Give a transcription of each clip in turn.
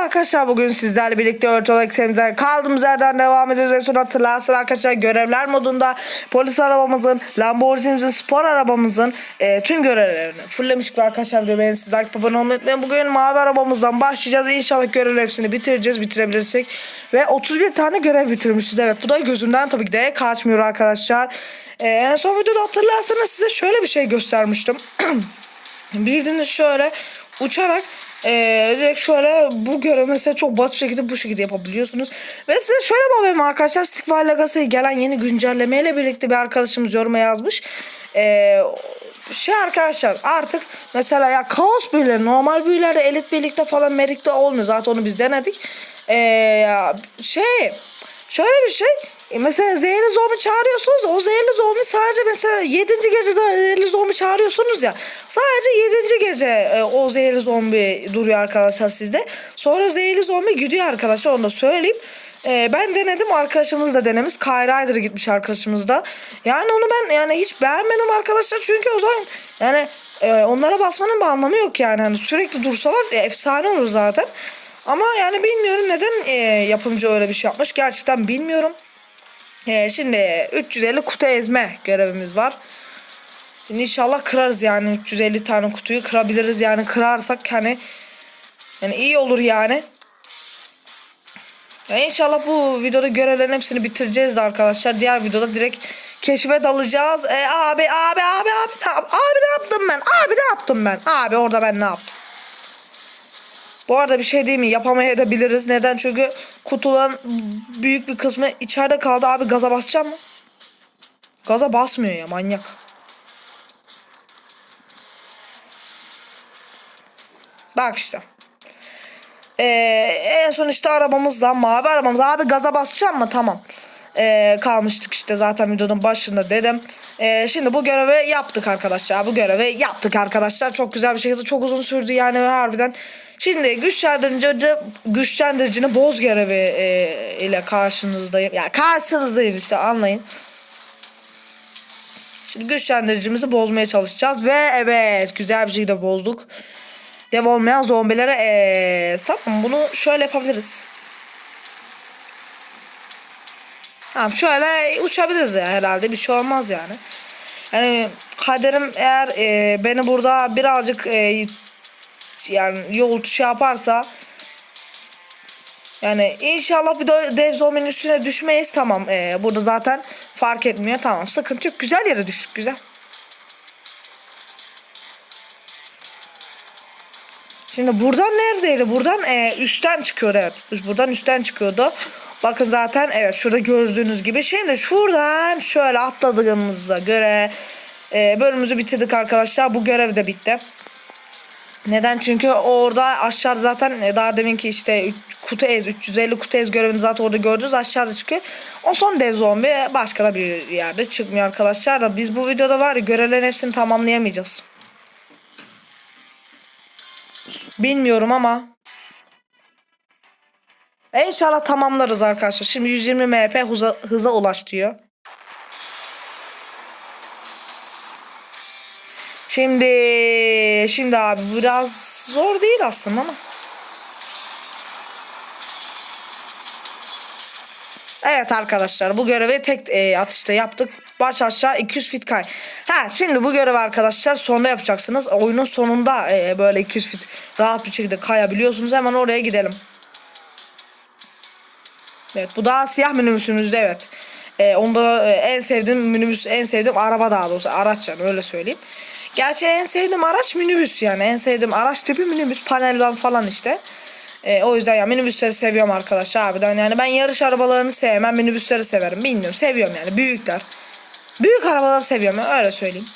arkadaşlar bugün sizlerle birlikte Örtol Eksen'den kaldığımız yerden devam ediyoruz. En son hatırlarsın arkadaşlar görevler modunda polis arabamızın, Lamborghini'mizin, spor arabamızın e, tüm görevlerini fulllemiştik arkadaşlar. Video beğeni sizler abone olmayı unutmayın. Bugün mavi arabamızdan başlayacağız. İnşallah görevlerin hepsini bitireceğiz bitirebilirsek. Ve 31 tane görev bitirmişiz. Evet bu da gözümden tabii ki de kaçmıyor arkadaşlar. E, en son videoda hatırlarsanız size şöyle bir şey göstermiştim. Bildiğiniz şöyle uçarak eee direkt şöyle bu görev mesela çok basit şekilde bu şekilde yapabiliyorsunuz. Ve size şöyle bakayım arkadaşlar Stickfire Legacy'ye gelen yeni güncellemeyle birlikte bir arkadaşımız yoruma yazmış. Eee şey arkadaşlar artık mesela ya kaos büyüleri normal büyülerde elit birlikte falan merikte olmuyor zaten onu biz denedik. Eee şey Şöyle bir şey. E, Mesela zehirli zombi çağırıyorsunuz. O zehirli zombi sadece mesela 7. gecede zehirli zombi çağırıyorsunuz ya. Sadece 7. gece e, o zehirli zombi duruyor arkadaşlar sizde. Sonra zehirli zombi gidiyor arkadaşlar onu da söyleyeyim. E, ben denedim arkadaşımız da denemiş. Kyrider gitmiş arkadaşımız da. Yani onu ben yani hiç beğenmedim arkadaşlar. Çünkü o zaman yani e, onlara basmanın bir anlamı yok yani. Hani sürekli dursalar e, efsane olur zaten. Ama yani bilmiyorum neden e, yapımcı öyle bir şey yapmış. Gerçekten bilmiyorum. E, şimdi 350 kutu ezme görevimiz var. Şimdi inşallah kırarız yani 350 tane kutuyu kırabiliriz yani kırarsak hani yani iyi olur yani. Ya inşallah bu videoda görevlerin hepsini bitireceğiz de arkadaşlar. Diğer videoda direkt keşfe dalacağız. E, abi abi abi abi yap- abi ne yaptım ben? Abi ne yaptım ben? Abi orada ben ne yaptım? Bu arada bir şey değil mi? Yapamayabiliriz. Neden? Çünkü kutuların büyük bir kısmı içeride kaldı. Abi gaza basacağım mı? Gaza basmıyor ya manyak. Bak işte. Ee, en son işte arabamızla mavi arabamız. Abi gaza basacağım mı? Tamam. Ee, kalmıştık işte zaten videonun başında dedim. Ee, şimdi bu görevi yaptık arkadaşlar. Bu görevi yaptık arkadaşlar. Çok güzel bir şekilde çok uzun sürdü yani harbiden. Şimdi güçlendirici güçlendiricini boz görevi e, ile karşınızdayım. Ya yani karşınızdayım işte anlayın. Şimdi güçlendiricimizi bozmaya çalışacağız ve evet güzel bir şekilde bozduk. Dev olmayan zombilere ee, tamam bunu şöyle yapabiliriz. Tamam şöyle uçabiliriz ya herhalde bir şey olmaz yani. Yani kaderim eğer e, beni burada birazcık e, yani yol şey yaparsa yani inşallah bir de dev zombinin üstüne düşmeyiz tamam e, burada zaten fark etmiyor tamam sıkıntı yok güzel yere düştük güzel. Şimdi buradan neredeydi? Buradan e, üstten çıkıyordu evet. Buradan üstten çıkıyordu. Bakın zaten evet şurada gördüğünüz gibi. Şimdi şuradan şöyle atladığımıza göre e, bölümümüzü bitirdik arkadaşlar. Bu görev de bitti. Neden? Çünkü orada aşağı zaten e, daha deminki işte kutu ez 350 kutu ez görevini zaten orada gördünüz aşağıda çıkıyor. O son dev zombi başka da bir yerde çıkmıyor arkadaşlar da biz bu videoda var ya görevlerin hepsini tamamlayamayacağız. Bilmiyorum ama. İnşallah tamamlarız arkadaşlar. Şimdi 120 MP hıza, hıza ulaş diyor. Şimdi şimdi abi biraz zor değil aslında ama. Evet arkadaşlar bu görevi tek e, atışta yaptık. Baş aşağı 200 fit kay. Ha şimdi bu görevi arkadaşlar sonda yapacaksınız. Oyunun sonunda e, böyle 200 fit rahat bir şekilde kayabiliyorsunuz. Hemen oraya gidelim. Evet bu da siyah minibüsümüzde evet. E, onda e, en sevdiğim minibüs en sevdiğim araba daha doğrusu araç yani öyle söyleyeyim. Gerçi en sevdiğim araç minibüs yani en sevdiğim araç tipi minibüs panelden falan işte. E, o yüzden ya minibüsleri seviyorum arkadaşlar harbiden yani ben yarış arabalarını sevmem minibüsleri severim bilmiyorum seviyorum yani büyükler. Büyük arabaları seviyorum öyle söyleyeyim.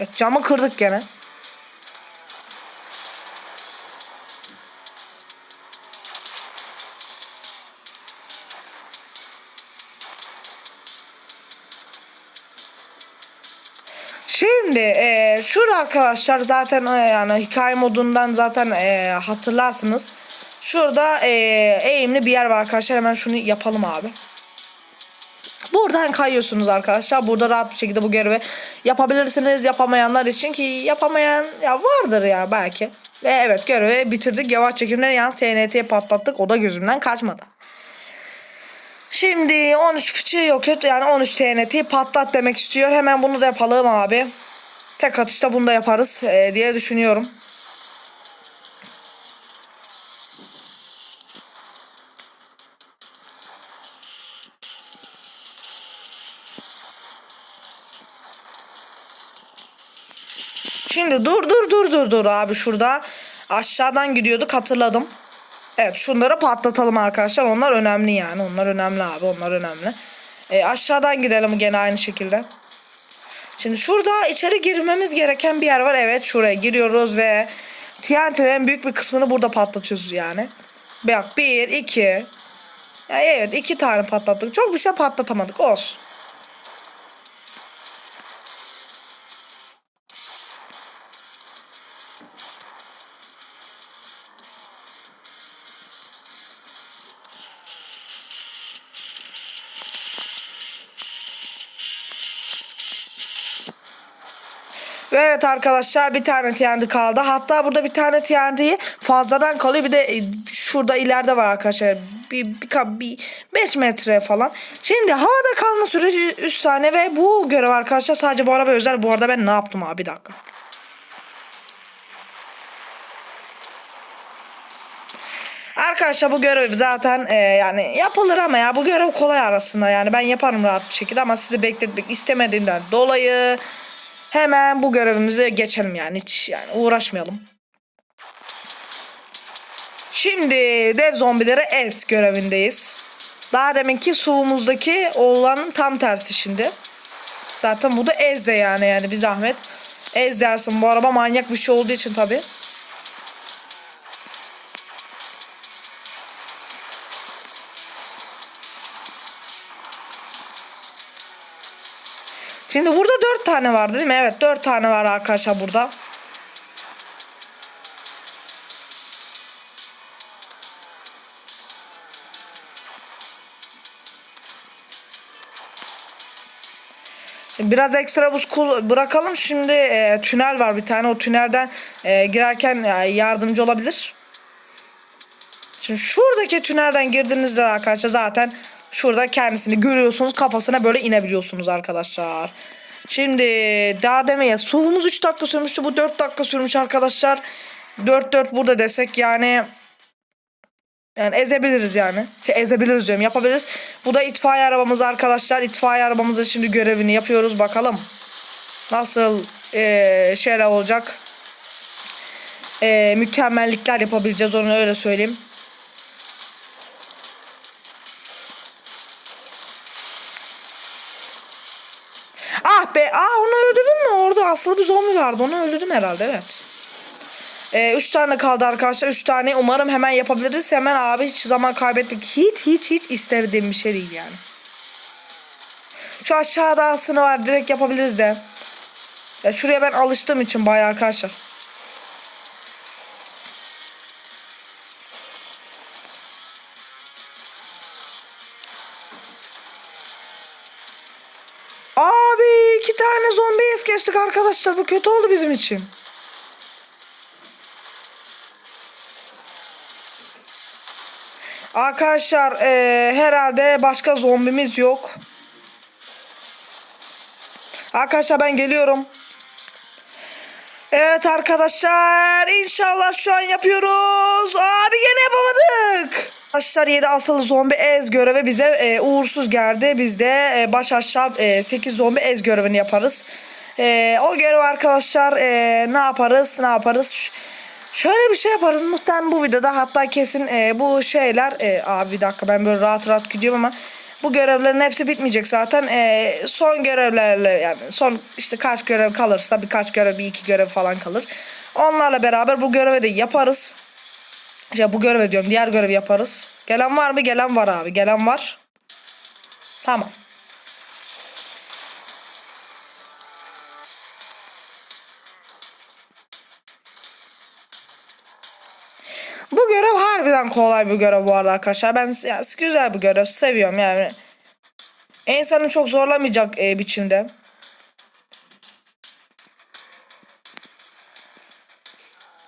Evet, camı kırdık gene. Şimdi e, şurada arkadaşlar zaten e, yani hikaye modundan zaten e, hatırlarsınız. Şurada e, eğimli bir yer var arkadaşlar. Hemen şunu yapalım abi. Buradan kayıyorsunuz arkadaşlar. Burada rahat bir şekilde bu görevi yapabilirsiniz. Yapamayanlar için ki yapamayan ya vardır ya belki. Ve evet görevi bitirdik. Yavaş çekimde yalnız TNT'yi patlattık. O da gözümden kaçmadı. Şimdi 13 fıçığı yok yani 13 TNT'yi patlat demek istiyor. Hemen bunu da yapalım abi. Tek atışta bunu da yaparız e, diye düşünüyorum. Şimdi dur dur dur dur dur abi şurada aşağıdan gidiyorduk hatırladım. Evet şunları patlatalım arkadaşlar. Onlar önemli yani. Onlar önemli abi. Onlar önemli. E, aşağıdan gidelim gene aynı şekilde. Şimdi şurada içeri girmemiz gereken bir yer var. Evet şuraya giriyoruz ve TNT'lerin büyük bir kısmını burada patlatıyoruz yani. Bak bir, iki. Ya evet iki tane patlattık. Çok bir şey patlatamadık. Olsun. Evet arkadaşlar bir tane TNT kaldı. Hatta burada bir tane TNT'yi fazladan kalıyor. Bir de e, şurada ileride var arkadaşlar. Bir, bir, bir 5 metre falan. Şimdi havada kalma süreci 3 saniye ve bu görev arkadaşlar sadece bu araba özel. Bu arada ben ne yaptım abi bir dakika. Arkadaşlar bu görev zaten e, yani yapılır ama ya bu görev kolay arasında yani ben yaparım rahat bir şekilde ama sizi bekletmek istemediğimden dolayı hemen bu görevimize geçelim yani hiç yani uğraşmayalım. Şimdi dev zombileri es görevindeyiz. Daha deminki suvumuzdaki olanın tam tersi şimdi. Zaten bu da ez de yani yani bir zahmet. Ez dersin bu araba manyak bir şey olduğu için tabii. Şimdi burada dört tane var değil mi? Evet dört tane var arkadaşlar burada. Biraz ekstra buz bırakalım. Şimdi e, tünel var bir tane. O tünelden e, girerken e, yardımcı olabilir. Şimdi şuradaki tünelden girdiğinizde arkadaşlar zaten şurada kendisini görüyorsunuz. Kafasına böyle inebiliyorsunuz arkadaşlar. Şimdi daha demeye suvumuz 3 dakika sürmüştü. Bu 4 dakika sürmüş arkadaşlar. 4-4 burada desek yani yani ezebiliriz yani. Ezebiliriz diyorum yapabiliriz. Bu da itfaiye arabamız arkadaşlar. İtfaiye arabamızın şimdi görevini yapıyoruz. Bakalım nasıl eee şeyler olacak. Eee mükemmellikler yapabileceğiz onu öyle söyleyeyim. Aslı bir zombi vardı. Onu öldürdüm herhalde evet. Ee, üç tane kaldı arkadaşlar. Üç tane umarım hemen yapabiliriz. Hemen abi hiç zaman kaybetmek hiç hiç hiç istediğim bir şey değil yani. Şu aşağıda aslında var. Direkt yapabiliriz de. Ya şuraya ben alıştığım için bayağı arkadaşlar. Geçtik arkadaşlar. Bu kötü oldu bizim için. Arkadaşlar eee, herhalde başka zombimiz yok. Arkadaşlar ben geliyorum. Evet arkadaşlar inşallah şu an yapıyoruz. Abi yine yapamadık. Arkadaşlar 7 asılı zombi ez görevi bize e, uğursuz geldi. Biz de e, baş aşağı e, 8 zombi ez görevini yaparız. E, o görev arkadaşlar e, ne yaparız ne yaparız. Ş- Şöyle bir şey yaparız. Muhtemelen bu videoda hatta kesin e, bu şeyler e, abi bir dakika ben böyle rahat rahat gidiyorum ama bu görevlerin hepsi bitmeyecek zaten. E, son görevlerle yani son işte kaç görev kalırsa birkaç görev bir iki görev falan kalır. Onlarla beraber bu görevi de yaparız. Ya bu görev diyorum diğer görevi yaparız. Gelen var mı? Gelen var abi gelen var. Tamam harbiden kolay bir görev bu arada arkadaşlar. Ben yani güzel bir görev seviyorum yani. İnsanı çok zorlamayacak e, biçimde.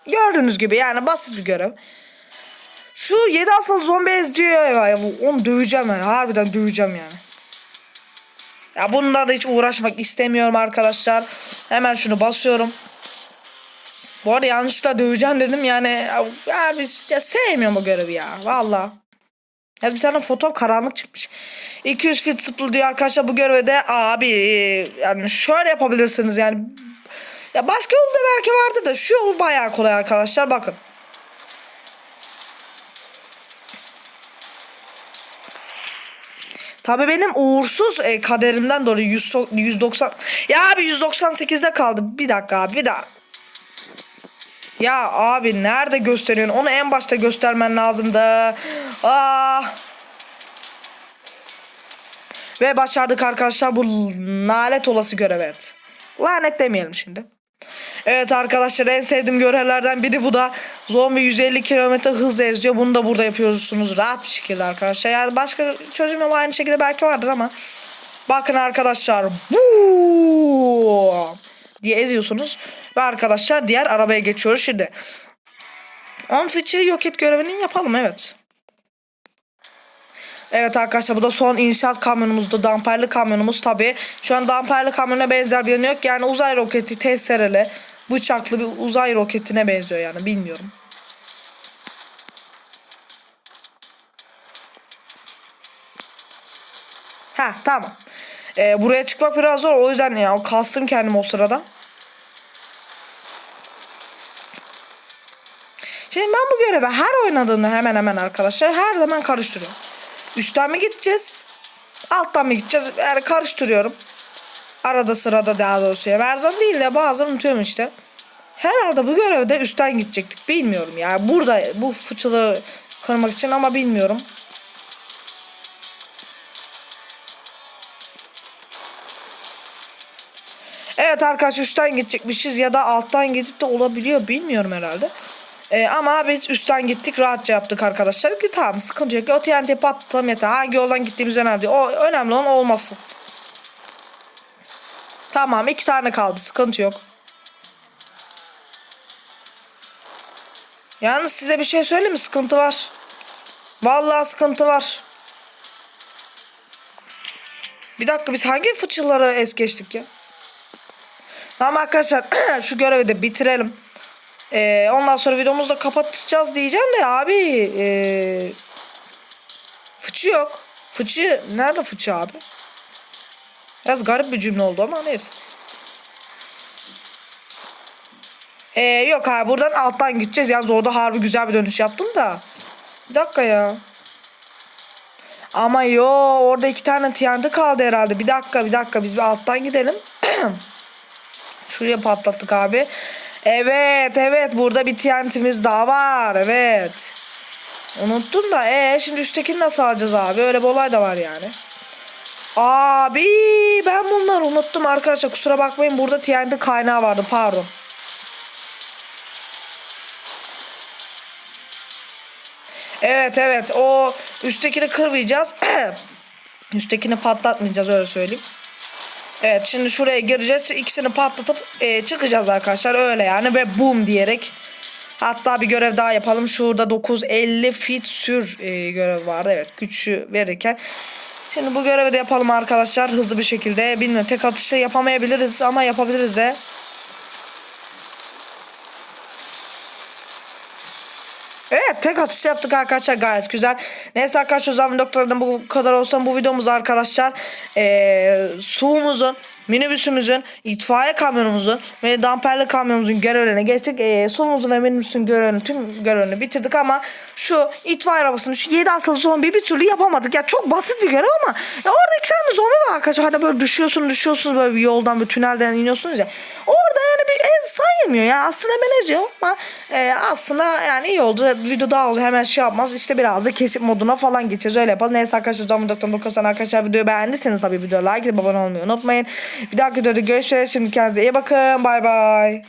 Gördüğünüz gibi yani basit bir görev. Şu 7 asıl zombi ezdiyor ya. Onu döveceğim yani. Harbiden döveceğim yani. Ya bununla da hiç uğraşmak istemiyorum arkadaşlar. Hemen şunu basıyorum. Bu arada yanlışlıkla döveceğim dedim yani. Ya, biz ya sevmiyorum bu görevi ya. Valla. Ya bir tane foto karanlık çıkmış. 200 fit zıplı diyor arkadaşlar bu görevde abi yani şöyle yapabilirsiniz yani. Ya başka yolu da belki vardı da şu yol bayağı kolay arkadaşlar bakın. Tabii benim uğursuz e, kaderimden dolayı 100, 190 ya abi 198'de kaldı. Bir dakika abi bir daha. Ya abi nerede gösteriyorsun? Onu en başta göstermen lazımdı. Ah. Ve başardık arkadaşlar bu lanet olası görev evet. Lanet demeyelim şimdi. Evet arkadaşlar en sevdiğim görevlerden biri bu da zombi 150 km hızla eziyor. Bunu da burada yapıyorsunuz rahat bir şekilde arkadaşlar. Yani başka çözüm yolu aynı şekilde belki vardır ama bakın arkadaşlar bu diye eziyorsunuz ve arkadaşlar diğer arabaya geçiyoruz şimdi. 10 fıçıyı yok et görevini yapalım evet. Evet arkadaşlar bu da son inşaat kamyonumuzdu. Damperli kamyonumuz tabi. Şu an damperli kamyona benzer bir yanı yok. Yani uzay roketi testereli bıçaklı bir uzay roketine benziyor yani bilmiyorum. Ha tamam. Ee, buraya çıkmak biraz zor. O yüzden ya kastım kendim o sırada. Şimdi ben bu görevi her oynadığımda hemen hemen arkadaşlar her zaman karıştırıyorum. Üstten mi gideceğiz? Alttan mı gideceğiz? Yani karıştırıyorum. Arada sırada daha doğrusu. Ya. Her zaman değil de bazen unutuyorum işte. Herhalde bu görevde üstten gidecektik. Bilmiyorum ya. Burada bu fıçıları kırmak için ama bilmiyorum. Evet arkadaşlar üstten gidecekmişiz ya da alttan gidip de olabiliyor bilmiyorum herhalde. Ee, ama biz üstten gittik rahatça yaptık arkadaşlar. Ki tamam sıkıntı yok. O TNT patlatalım yeter. Hangi yoldan gittiğimiz önemli değil. O önemli olan olması. Tamam iki tane kaldı. Sıkıntı yok. Yalnız size bir şey söyleyeyim mi? Sıkıntı var. Vallahi sıkıntı var. Bir dakika biz hangi fıçıları es geçtik ya? Tamam arkadaşlar şu görevi de bitirelim. Ee, ondan sonra videomuzu da kapatacağız diyeceğim de abi ee, fıçı yok. Fıçı nerede fıçı abi? Biraz garip bir cümle oldu ama neyse. Ee, yok abi buradan alttan gideceğiz. Yalnız orada harbi güzel bir dönüş yaptım da. Bir dakika ya. Ama yo orada iki tane TNT kaldı herhalde. Bir dakika bir dakika biz bir alttan gidelim. Şuraya patlattık abi. Evet evet burada bir TNT'miz daha var. Evet. Unuttum da ee şimdi üsttekini nasıl alacağız abi? Öyle bir olay da var yani. Abi ben bunları unuttum arkadaşlar. Kusura bakmayın burada TNT kaynağı vardı pardon. Evet evet o üsttekini kırmayacağız. üsttekini patlatmayacağız öyle söyleyeyim. Evet şimdi şuraya gireceğiz. İkisini patlatıp e, çıkacağız arkadaşlar. Öyle yani ve boom diyerek. Hatta bir görev daha yapalım. Şurada 950 fit sür e, görev vardı. Evet güçü verirken. Şimdi bu görevi de yapalım arkadaşlar. Hızlı bir şekilde. Bilmiyorum tek atışta yapamayabiliriz ama yapabiliriz de. Evet tek atış yaptık arkadaşlar gayet güzel. Neyse arkadaşlar o zaman noktalardan bu kadar olsun bu videomuz arkadaşlar. Ee, suğumuzun, minibüsümüzün, itfaiye kamyonumuzun ve damperli kamyonumuzun görevlerine geçtik. Ee, suğumuzun ve minibüsün görevini tüm görevini bitirdik ama şu itfaiye arabasının şu 7 asılı zombi bir türlü yapamadık. Ya çok basit bir görev ama ya orada iki tane zombi var arkadaşlar. Hani böyle düşüyorsun düşüyorsunuz böyle bir yoldan bir tünelden iniyorsunuz ya. Orada yani bir en sayılmıyor ya. Aslında eziyor ama e, aslında yani iyi oldu. Video daha oldu. Hemen şey yapmaz. İşte biraz da kesip moduna falan geçeceğiz. Öyle yapalım. Neyse arkadaşlar. Zaman doktor doktor arkadaşlar videoyu beğendiyseniz tabii videoya like edip abone olmayı unutmayın. Bir dahaki videoda görüşürüz. Şimdi kendinize iyi bakın. Bay bay.